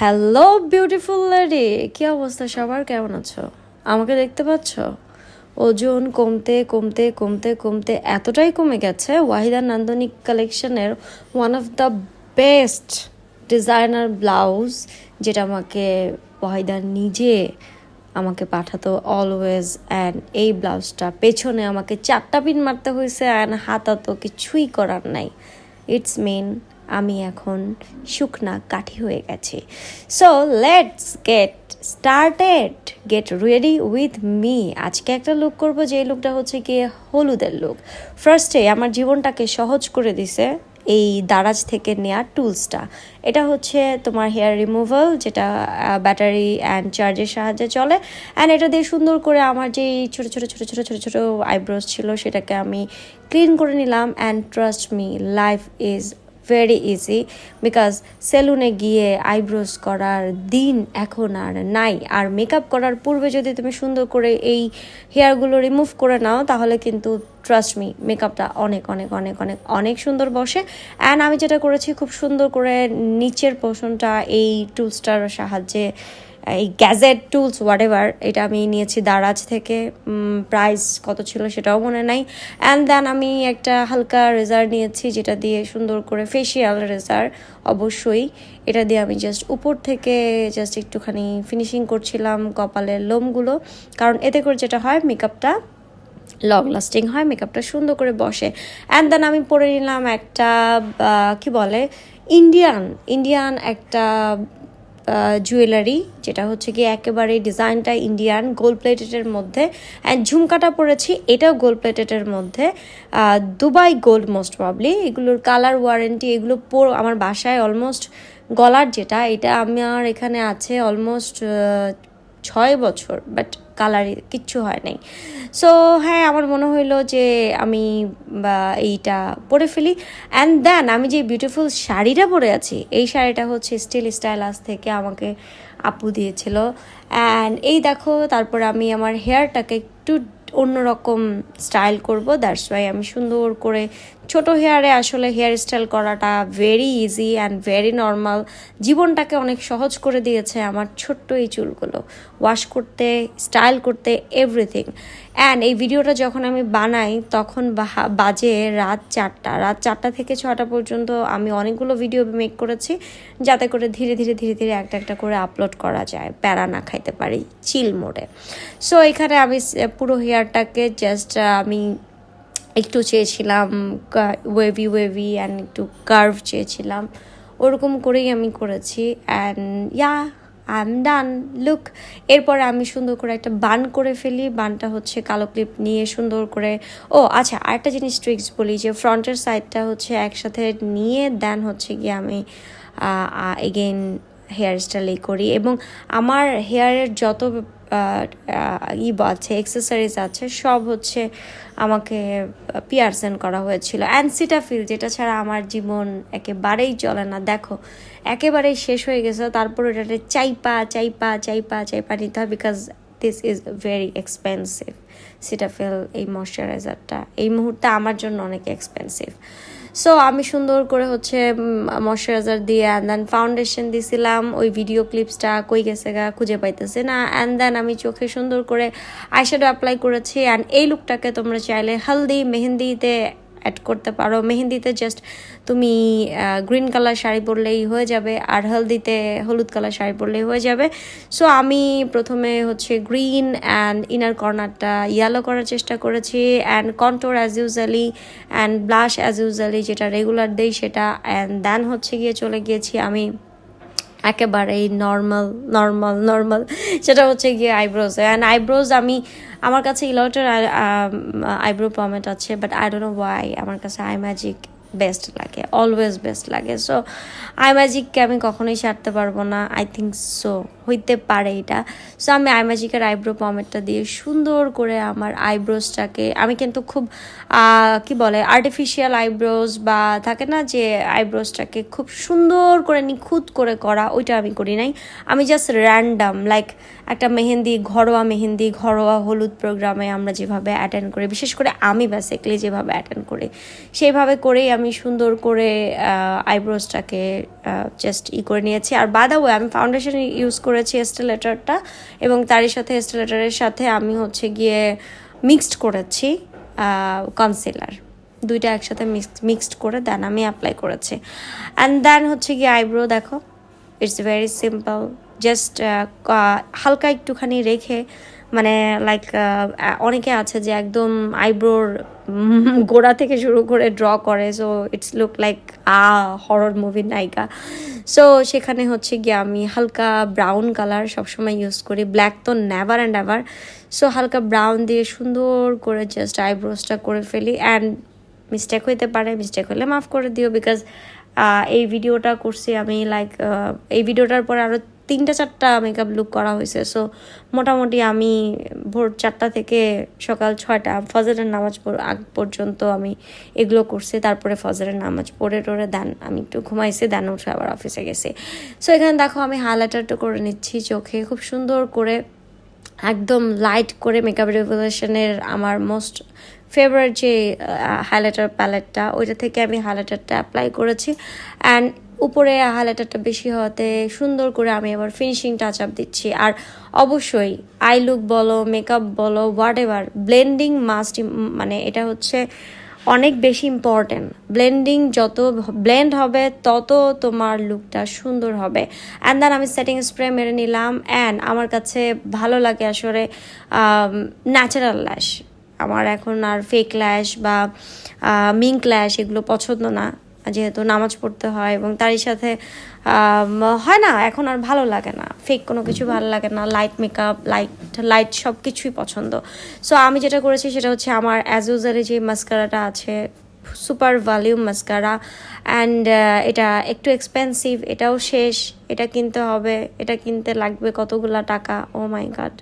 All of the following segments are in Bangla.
হ্যালো বিউটিফুল লেডি কি অবস্থা? সবার কেমন আছো? আমাকে দেখতে পাচ্ছ? ওজন কমতে কমতে কমতে কমতে এতটাই কমে গেছে। ওয়াহিদা নান্দনিক কালেকশনের one of the best designer blouse যেটা আমাকে ওয়াহিদা নিজে আমাকে পাঠাতো অলওয়েজ অ্যান্ড এই ব্লাউজটা পেছনে আমাকে চারটা পিন মারতে হয়েছে অ্যান্ড হাতা তো কিছুই করার নাই। ইটস মেন আমি এখন শুকনা কাঠি হয়ে গেছি। So let's get started get ready with me আজকে একটা লুক করব যে লুকটা হচ্ছে গিয়ে হলুদের লুক ফার্স্টে আমার জীবনটাকে সহজ করে দিছে এই দারাজ থেকে নেওয়া টুলসটা এটা হচ্ছে তোমার হেয়ার রিমুভাল যেটা ব্যাটারি অ্যান্ড চার্জের সাহায্যে চলে। অ্যান্ড এটা দিয়ে সুন্দর করে আমার যে ছোটো ছোটো ছোটো ছোটো ছোটো ছোটো আইব্রোজ ছিল, সেটাকে আমি ক্লিন করে নিলাম। And trust me life is very easy because সেলুনে গিয়ে আইব্রোজ করার দিন এখন আর নাই। আর মেকআপ করার পূর্বে যদি তুমি সুন্দর করে এই হেয়ারগুলো রিমুভ করে নাও, তাহলে কিন্তু ট্রাস্ট মি মেকআপটা অনেক অনেক অনেক অনেক অনেক সুন্দর বসে। অ্যান্ড আমি যেটা করেছি, খুব সুন্দর করে নিচের পোষণটা এই টুলসটার সাহায্যে এই গ্যাজেট টুলস হোয়াট এভার এটা আমি নিয়েছি দারাজ থেকে প্রাইস কত ছিল সেটাও মনে নাই। অ্যান্ড দেন আমি একটা হালকা রেজার নিয়েছি, যেটা দিয়ে সুন্দর করে ফেসিয়াল রেজার, অবশ্যই। এটা দিয়ে আমি জাস্ট উপর থেকে জাস্ট একটুখানি ফিনিশিং করছিলাম কপালের লোমগুলো, কারণ এতে করে যেটা হয় মেকআপটা লং লাস্টিং হয় মেকআপটা সুন্দর করে বসে। অ্যান্ড দেন আমি পরে নিলাম একটা কি বলে ইন্ডিয়ান ইন্ডিয়ান একটা জুয়েলারি যেটা হচ্ছে কি একেবারে ডিজাইনটা ইন্ডিয়ান গোল্ড প্লেটেডের মধ্যে। অ্যান্ড ঝুমকাটা পরেছি, এটাও গোল্ড প্লেটেডের মধ্যে। দুবাই গোল্ড মোস্ট প্রবলি এগুলোর কালার ওয়ারেন্টি এগুলো আমার বাসায় অলমোস্ট গলার যেটা, এটা আমার এখানে আছে অলমোস্ট ছয় বছর বাট কালারে কিচ্ছু হয় নাই। সো হ্যাঁ আমার মনে হইল যে আমি, বা এইটা পরে ফেলি। অ্যান্ড দেন আমি যে বিউটিফুল শাড়িটা পরে আছি, এই শাড়িটা হচ্ছে স্টিল স্টাইলাস থেকে আমাকে আপু দিয়েছিল। অ্যান্ড এই দেখো, তারপর আমি আমার হেয়ারটাকে একটু অন্যরকম স্টাইল করব দ্যাটস ওয়াই আমি সুন্দর করে ছোট হেয়ারে আসলে হেয়ার স্টাইল করাটা very easy and very normal জীবনটাকে অনেক সহজ করে দিয়েছে আমার ছোট্ট এই চুলগুলো। ওয়াশ করতে স্টাইল করতে এভরিথিং অ্যান্ড এই ভিডিওটা যখন আমি বানাই, তখন বাজে রাত চারটা। রাত চারটা থেকে ছটা পর্যন্ত আমি অনেকগুলো ভিডিও মেক করেছি, যাতে করে ধীরে ধীরে ধীরে ধীরে একটা একটা করে আপলোড করা যায়, প্যারা না খাইতে পারি চিল মোডে সো এখানে আমি, পুরো হেয়ারটাকে জাস্ট আমি একটু চেয়েছিলাম ওয়েভি ওয়েভি অ্যান্ড একটু কার্ভ চেয়েছিলাম। ওরকম করেই আমি করেছি and yeah I am done look এরপর আমি সুন্দর করে একটা বান করে ফেলি। বানটা হচ্ছে কালো ক্লিপ নিয়ে সুন্দর করে। ও আচ্ছা আরেকটা জিনিস ট্রিক্স বলি যে ফ্রন্টের সাইডটা হচ্ছে একসাথে নিয়ে দেন হচ্ছে গিয়ে আমি এগেইন হেয়ার স্টাইলই করি। এবং আমার হেয়ারের যত ই আছে এক্সেসারিজ আছে, সব হচ্ছে আমাকে পিয়ারসেন করা হয়েছিল। অ্যান্সিটাফিল যেটা ছাড়া আমার জীবন একেবারেই চলে না। দেখো, একেবারেই শেষ হয়ে গেছে। তারপর এটাতে চাইপা চাইপা চাইপা চাইপা নিতে হয় because this is very expensive Cetaphil এই ময়শ্চারাইজারটা এই মুহূর্তে আমার জন্য অনেক এক্সপেন্সিভ সো আমি সুন্দর করে হচ্ছে ময়শ্চারাইজার দিয়ে অ্যান্ড দেন ফাউন্ডেশন দিছিলাম। ওই ভিডিও ক্লিপসটা কই গেছে গা, খুঁজে পাইতেছে না। অ্যান্ড দেন আমি চোখে সুন্দর করে আইশ্যাডো অ্যাপ্লাই করেছি। অ্যান্ড এই লুকটাকে তোমরা চাইলে হালদি, মেহেন্দিতে অ্যাড করতে পারো। মেহেন্দিতে জাস্ট তুমি গ্রিন কালার শাড়ি পরলেই হয়ে যাবে আর হলদিতে হলুদ কালার শাড়ি পরলেই হয়ে যাবে। সো আমি প্রথমে হচ্ছে গ্রিন অ্যান্ড ইনার কর্নারটা ইয়েলো করার চেষ্টা করেছি and contour as usually and blush as usually যেটা রেগুলার দেই সেটা অ্যান্ড দেন হচ্ছে গিয়ে চলে গিয়েছি আমি একেবারেই নর্মাল নর্মাল নর্মাল সেটা হচ্ছে গিয়ে আইব্রোজ অ্যান্ড আইব্রোজ আমি আমার কাছে ইলটের আইব্রো পমেট আছে but I don't know why আমার কাছে আই ম্যাজিক বেস্ট লাগে অলওয়েজ বেস্ট লাগে। সো আই ম্যাজিককে আমি কখনোই সারতে পারব না আই থিঙ্ক সো হইতে পারে এটা। সো আমি আই ম্যাজিকের আইব্রো পমেটটা দিয়ে সুন্দর করে আমার আইব্রোজটাকে আমি কিন্তু খুব কি বলে আর্টিফিশিয়াল আইব্রোজ বা থাকে না যে আইব্রোজটাকে খুব সুন্দর করে নিখুঁত করে করা, ওইটা আমি করি নাই। আমি জাস্ট র্যান্ডাম লাইক একটা মেহেন্দি, ঘরোয়া মেহেন্দি, ঘরোয়া হলুদ প্রোগ্রামে আমরা যেভাবে অ্যাটেন্ড করি, বিশেষ করে আমি বেসিকলি যেভাবে অ্যাটেন্ড করি, সেইভাবে করেই আমি সুন্দর করে আইব্রোসটাকে জাস্ট ই করে নিয়েছি। আর বাদাও আমি ফাউন্ডেশন ইউজ করেছি এস্টেলেটারটা এবং তারই সাথে এস্টেলেটারের সাথে আমি হচ্ছে গিয়ে মিক্সড করেছি কনসিলার দুইটা একসাথে মিক্স মিক্সড করে দেন আমি অ্যাপ্লাই করেছি। অ্যান্ড দেন হচ্ছে গিয়ে আইব্রো দেখো ইটস ভেরি সিম্পল জাস্ট হালকা একটুখানি রেখে মানে লাইক অনেকে আছে যে একদম আইব্রোর গোড়া থেকে শুরু করে ড্র করে so it's look like a horror মুভির নায়িকা। সো সেখানে হচ্ছে গিয়ে আমি হালকা ব্রাউন কালার সবসময় ইউজ করি ব্ল্যাক তো নেভার অ্যান্ড এভার সো হালকা ব্রাউন দিয়ে সুন্দর করে জাস্ট আইব্রোসটা করে ফেলি অ্যান্ড মিস্টেক হইতে পারে মিস্টেক হলে মাফ করে দিও বিকজ এই ভিডিওটা করছি আমি লাইক এই ভিডিওটার পর আরও তিনটা চারটা মেকআপ লুক করা হয়েছে। সো মোটামুটি আমি ভোর চারটা থেকে সকাল ছয়টা, ফজরের নামাজ আগ পর্যন্ত আমি এগুলো করছি। তারপরে ফজরের নামাজ পড়ে টরে দেন, আমি একটু ঘুমাইছি, দেন উঠে আবার অফিসে গেছি। সো এখানে দেখো আমি হাইলাইটারটা করে নিচ্ছি চোখে। খুব সুন্দর করে, একদম লাইট করে মেকআপ রেভলিউশনের আমার মোস্ট ফেভারিট যে হাইলাইটার প্যালেটটা ওইটা থেকে আমি হাইলাইটারটা অ্যাপ্লাই করেছি। অ্যান্ড উপরে হাইলাইটারটা বেশি হওয়াতে সুন্দর করে আমি আবার ফিনিশিং টাচ আপ দিচ্ছি। আর অবশ্যই আই লুক বলো মেকআপ বলো হোয়াট এভার ব্লেন্ডিং মাস্ট মানে এটা হচ্ছে অনেক বেশি ইম্পর্ট্যান্ট ব্লেন্ডিং যত ব্লেন্ড হবে, তত তোমার লুকটা সুন্দর হবে। অ্যান্ড দেন আমি সেটিং স্প্রে মেরে নিলাম। অ্যান্ড আমার কাছে ভালো লাগে আসলে ন্যাচারাল ল্যাশ আমার এখন আর ফেক ল্যাশ বা মিঙ্ক ল্যাশ এগুলো পছন্দ না। যেহেতু নামাজ পড়তে হয় এবং তারই সাথে হয় না এখন আর ভালো লাগে না। ফেক কোনো কিছু ভালো লাগে না। লাইট মেকআপ লাইট লাইট সব কিছুই পছন্দ। সো আমি যেটা করেছি সেটা হচ্ছে আমার অ্যাজ ইউজারে যে মাস্কারাটা আছে সুপার ভলিউম মাস্কারা অ্যান্ড এটা একটু এক্সপেন্সিভ এটাও শেষ এটা কিনতে হবে এটা কিনতে লাগবে কতগুলা টাকা? ও মাই গড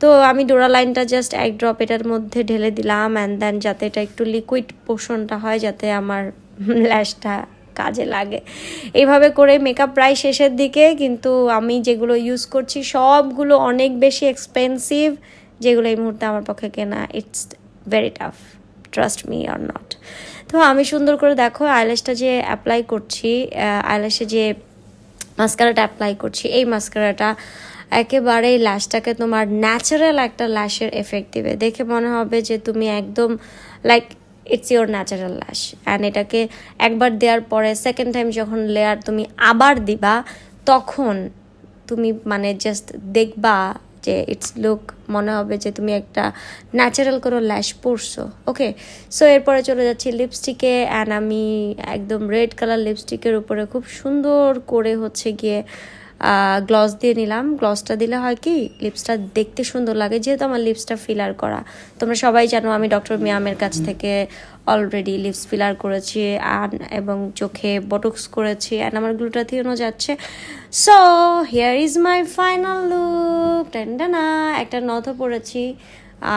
তো আমি ডোরা লাইনটা জাস্ট এক ড্রপ এটার মধ্যে ঢেলে দিলাম অ্যান্ড দেন যাতে এটা একটু লিকুইড পোষণটা হয় যাতে আমার ল্যাশটা কাজে লাগে। এইভাবে করে মেকআপ প্রায় শেষের দিকে, কিন্তু আমি যেগুলো ইউজ করছি, সবগুলো অনেক বেশি এক্সপেন্সিভ যেগুলো এই মুহূর্তে আমার পক্ষে কেনা। It's very tough trust me R not তো আমি সুন্দর করে দেখো আইল্যাশটা যে অ্যাপ্লাই করছি আইল্যাশে যে মাস্কারাটা অ্যাপ্লাই করছি, এই মাস্কারাটা একেবারেই ল্যাশটাকে তোমার ন্যাচারাল একটা ল্যাশের এফেক্ট দিবে। দেখে মনে হবে যে তুমি একদম like it's your natural lash and এটাকে একবার দেওয়ার পরে সেকেন্ড টাইম যখন লেয়ার তুমি আবার দিবা, তখন তুমি মানে জাস্ট দেখবা যে ইটস লুক মনে হবে যে তুমি একটা ন্যাচারাল কোনো ল্যাশ পরছো। ওকে সো এরপরে চলে যাচ্ছি লিপস্টিকে অ্যান্ড আমি একদম রেড কালার লিপস্টিকের উপরে খুব সুন্দর করে হচ্ছে গিয়ে গ্লস দিয়ে নিলাম। গ্লসটা দিলে হয় কি লিপসটা দেখতে সুন্দর লাগে যেহেতু আমার লিপসটা ফিলার করা। তোমরা সবাই জানো আমি ডক্টর মিয়ামের কাছ থেকে অলরেডি লিপস ফিলার করেছি আন এবং চোখে বটক্স করেছি অ্যান্ড আমার গ্লুটাথিওনও যাচ্ছে। So here is my final look টেন্ডানা একটা নথও পরেছি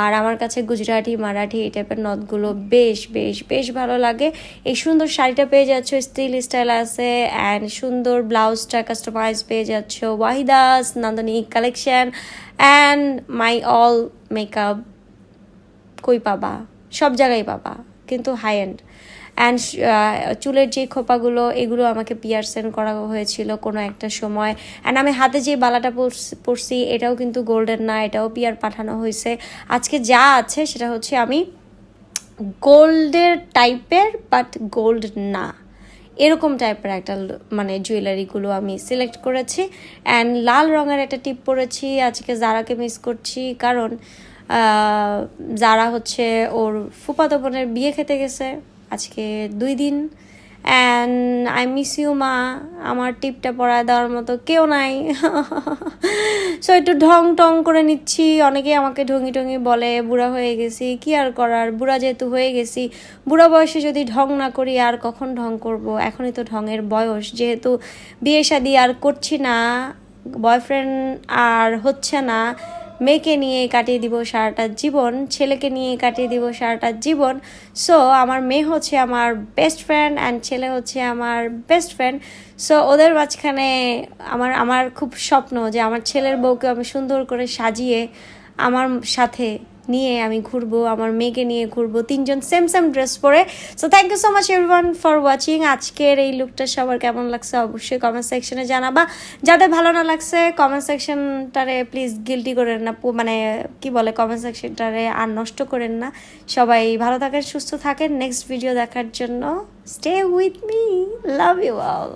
আর আমার কাছে গুজরাটি, মারাঠি এই টাইপের নথগুলো বেশ বেশ বেশ ভালো লাগে। এই সুন্দর শাড়িটা পেয়ে যাচ্ছ স্টিল স্টাইল আছে অ্যান্ড সুন্দর ব্লাউজটা কাস্টমাইজ পেয়ে যাচ্ছ Wahida's Nandanik collection and my all makeup কই পাবা? সব জায়গায় পাবা। কিন্তু হাই এন্ড অ্যান্ড চুলের যে খোপাগুলো, এগুলো আমাকে পিয়ারসেন করা হয়েছিল কোনো একটা সময়। অ্যান্ড আমি হাতে যে বালাটা পরছি- এটাও কিন্তু গোল্ডেন না, এটাও পিয়ার পাঠানো হয়েছে। আজকে যা আছে সেটা হচ্ছে আমি গোল্ডের টাইপের বাট গোল্ড না। এরকম টাইপের একটা মানে জুয়েলারিগুলো আমি সিলেক্ট করেছি। অ্যান্ড লাল রঙের একটা টিপ পরেছি, আজকে জারাকে মিস করছি। কারণ যারা হচ্ছে ওর ফুপাতো বোনের বিয়ে খেতে গেছে আজকে দুই দিন। অ্যান্ড আই মিস ইউ মা। আমার টিপটা পড়ায় দেওয়ার মতো কেউ নাই। সো একটু ঢং টং করে নিচ্ছি। অনেকে আমাকে ঢঙ্গি টঙ্গি বলে, বুড়া হয়ে গেছি, কি আর করার? বুড়া যেহেতু হয়ে গেছি, বুড়া বয়সে যদি ঢং না করি, আর কখন ঢং করব? এখনই তো ঢঙের বয়স। যেহেতু বিয়ে শাদি আর করছি না, বয়ফ্রেন্ড আর হচ্ছে না মেয়েকে নিয়ে কাটিয়ে দিব সারাটা জীবন, ছেলেকে নিয়ে কাটিয়ে দিব সারাটা জীবন। সো আমার মেয়ে হচ্ছে আমার বেস্ট ফ্রেন্ড অ্যান্ড ছেলে হচ্ছে আমার বেস্ট ফ্রেন্ড সো ওদের মাঝখানে আমার আমার খুব স্বপ্ন যে আমার ছেলের বউকে আমি সুন্দর করে সাজিয়ে আমার সাথে নিয়ে আমি ঘুরবো, আমার মেয়েকে নিয়ে ঘুরবো, তিনজন সেম সেম ড্রেস পরে। So thank you so much everyone for watching আজকের এই লুকটা সবার কেমন লাগছে অবশ্যই কমেন্ট সেকশনে জানাবা। যাদের ভালো না লাগছে কমেন্ট সেকশনটারে প্লিজ গিলটি করেন না মানে কি বলে কমেন্ট সেকশনটারে আর নষ্ট করেন না। সবাই ভালো থাকেন, সুস্থ থাকেন। নেক্সট ভিডিও দেখার জন্য stay with me love you all